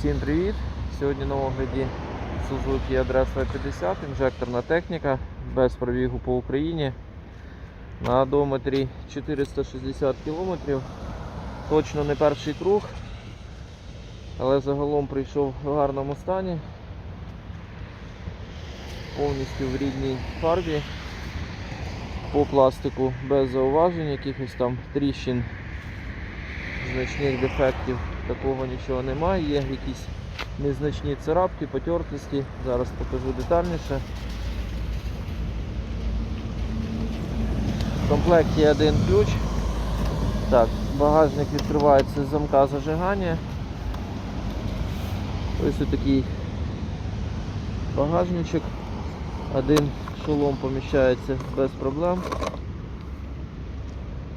Всім привіт! Сьогодні на огляді Suzuki Adressa 50, інжекторна техніка без пробігу по Україні. На одометрі 460 км. Точно не перший круг, але загалом прийшов в гарному стані. Повністю в рідній фарбі. По пластику без зауважень, якихось там тріщин, значних дефектів такого нічого немає, є якісь незначні царапки, потертості. Зараз покажу детальніше. В комплекті один ключ. Так, багажник відкривається з замка зажигання. Ось такий багажничок. Один шолом поміщається без проблем.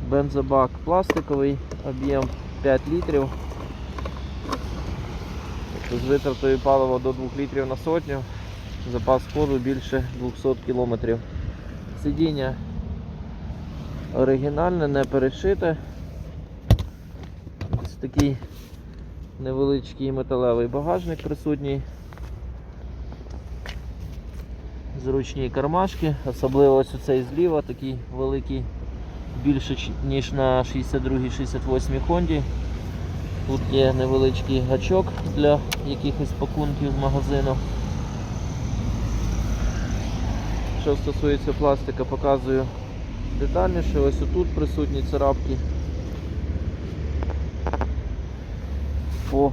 Бензобак пластиковий, об'єм 5 літрів. З витратою палива до 2 літрів на сотню. Запас ходу більше 200 км. Сидіння оригінальне, не перешите. Ось такий невеличкий металевий багажник присутній. Зручні кармашки, особливо ось цей зліва, такий великий, більше ніж на 62-68 Хонді. Тут є невеличкий гачок для якихось пакунків з магазину. Що стосується пластика, показую детальніше. Ось тут присутні царапки. По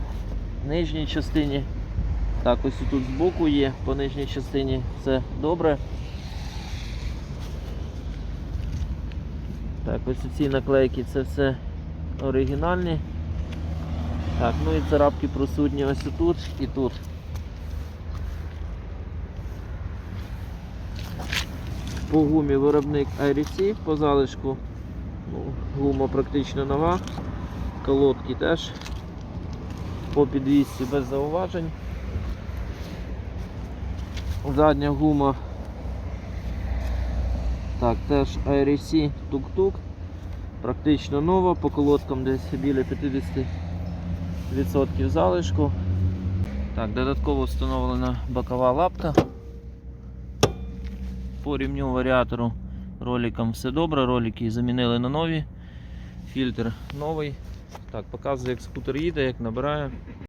нижній частині. Так, ось тут збоку є, по нижній частині все добре. Так, ось ці наклейки це все оригінальні. Так, ну і царапки присутні ось тут і тут. По гумі виробник IRC, по залишку ну, гума практично нова, колодки теж по підвісці без зауважень. Задня гума так, теж IRC тук-тук, практично нова, по колодкам десь біля 50% залишку. Так, додатково встановлена бокова лапка. По рівню варіатору роликам все добре, ролики замінили на нові, фільтр новий. Так, Показує, як скутер їде, як набирає.